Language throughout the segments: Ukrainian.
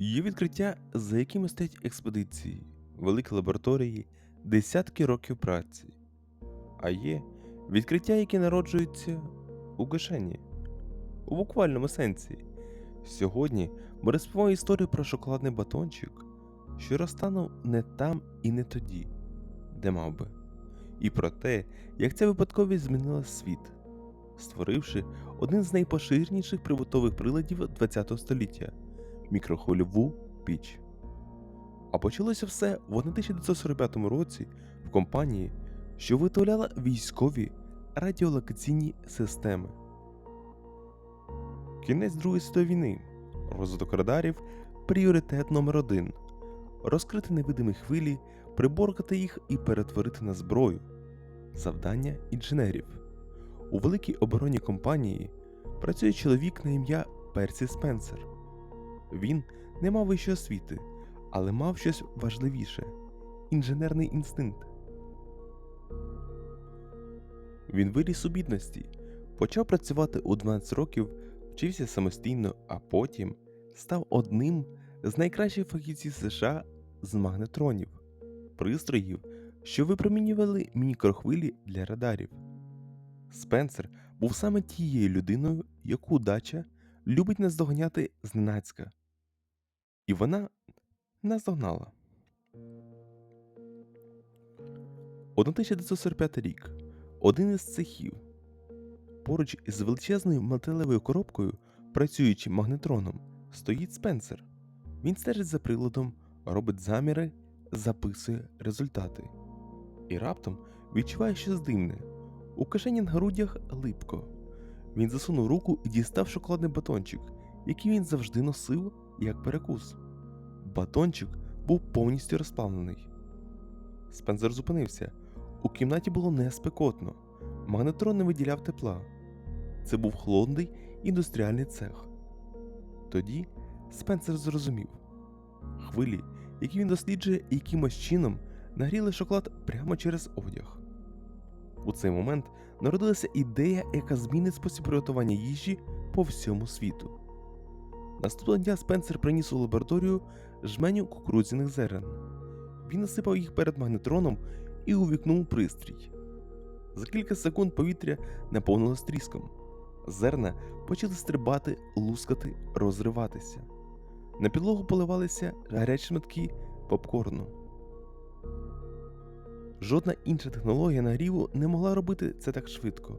Є відкриття, за якими стоять експедиції, великі лабораторії, десятки років праці. А є відкриття, які народжуються у кишені, у буквальному сенсі. Сьогодні ми розповімо історію про шоколадний батончик, що розтанув не там і не тоді, де мав би, і про те, як ця випадковість змінила світ, створивши один з найпоширеніших прибутових приладів ХХ століття мікрохвильову піч. А почалося все в 1945 році в компанії, що виготовляла військові радіолокаційні системи. Кінець Другої світової війни. Розвиток радарів пріоритет номер один. Розкрити невидимі хвилі, приборкати їх і перетворити на зброю. Завдання інженерів. У великій оборонній компанії працює чоловік на ім'я Персі Спенсер. Він не мав вищої освіти, але мав щось важливіше інженерний інстинкт. Він виріс у бідності, почав працювати у 12 років, вчився самостійно, а потім став одним з найкращих фахівців США з магнетронів, пристроїв, що випромінювали мікрохвилі для радарів. Спенсер був саме тією людиною, яку удача любить наздоганяти зненацька. І вона наздогнала. 1945 рік. Один із цехів. Поруч із величезною металевою коробкою, працюючи магнетроном, стоїть Спенсер. Він стежить за приладом, робить заміри, записує результати. І раптом відчуває щось дивне. У кишені на грудях липко. Він засунув руку і дістав шоколадний батончик, який він завжди носив як перекус. Батончик був повністю розплавлений. Спенсер зупинився. У кімнаті було не спекотно. Магнетрон не виділяв тепла. Це був холодний індустріальний цех. Тоді Спенсер зрозумів хвилі, які він досліджує якимось чином, нагріли шоколад прямо через одяг. У цей момент народилася ідея, яка змінить спосіб приготування їжі по всьому світу. Наступного дня Спенсер приніс у лабораторію жменю кукурудзяних зерен. Він насипав їх перед магнетроном і увікнув пристрій. За кілька секунд повітря наповнилось тріском. Зерна почали стрибати, лускати, розриватися. На підлогу поливалися гарячі метки попкорну. Жодна інша технологія нагріву не могла робити це так швидко.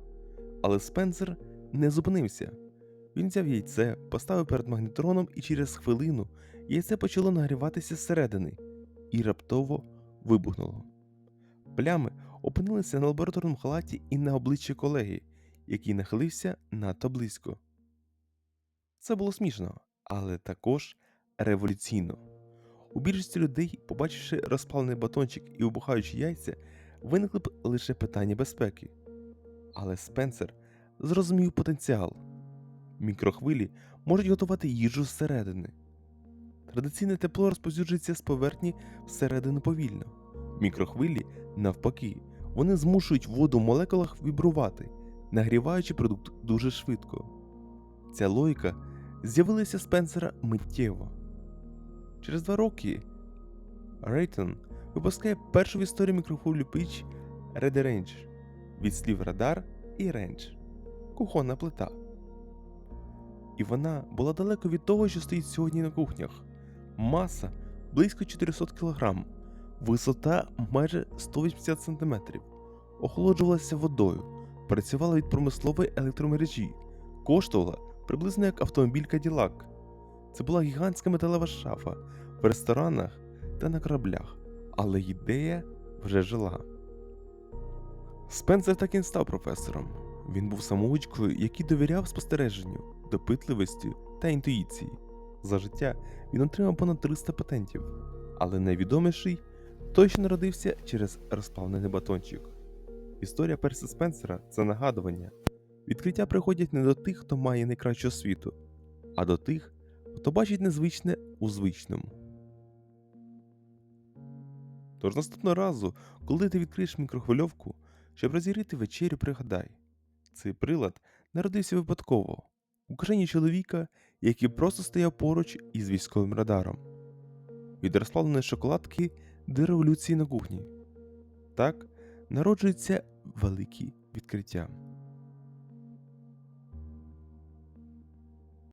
Але Спенсер не зупинився. Він взяв яйце, поставив перед магнетроном, і через хвилину яйце почало нагріватися зсередини і раптово вибухнуло. Плями опинилися на лабораторному халаті і на обличчі колеги, який нахилився надто близько. Це було смішно, але також революційно. У більшості людей, побачивши розпалений батончик і вибухаючі яйця, виникли б лише питання безпеки. Але Спенсер зрозумів потенціал. Мікрохвилі можуть готувати їжу зсередини. Традиційне тепло розповсюджується з поверхні всередину повільно. Мікрохвилі, навпаки, вони змушують воду в молекулах вібрувати, нагріваючи продукт дуже швидко. Ця логіка з'явилася Спенсера миттєво. Через два роки Рейтон випускає першу в історії мікрохвилю піч Red Range від слів радар і рендж кухонна плита. І вона була далеко від того, що стоїть сьогодні на кухнях. Маса близько 400 кг, висота майже 180 см, охолоджувалася водою, працювала від промислової електромережі, коштувала приблизно як автомобіль Cadillac. Це була гігантська металева шафа в ресторанах та на кораблях, але ідея вже жила. Спенсер так і не став професором. Він був самоучкою, який довіряв спостереженню, допитливості та інтуїції. За життя він отримав понад 300 патентів, але найвідоміший той, що народився через розплавлений батончик. Історія Персі Спенсера це нагадування. Відкриття приходять не до тих, хто має найкращу освіту, а до тих, хто бачить незвичне у звичному. Тож наступного разу, коли ти відкриєш мікрохвильовку, щоб розігріти вечерю, пригадай, цей прилад народився випадково у кишені чоловіка, який просто стояв поруч із військовим радаром. Від розплавленої шоколадки до революції на кухні. Так народжуються великі відкриття.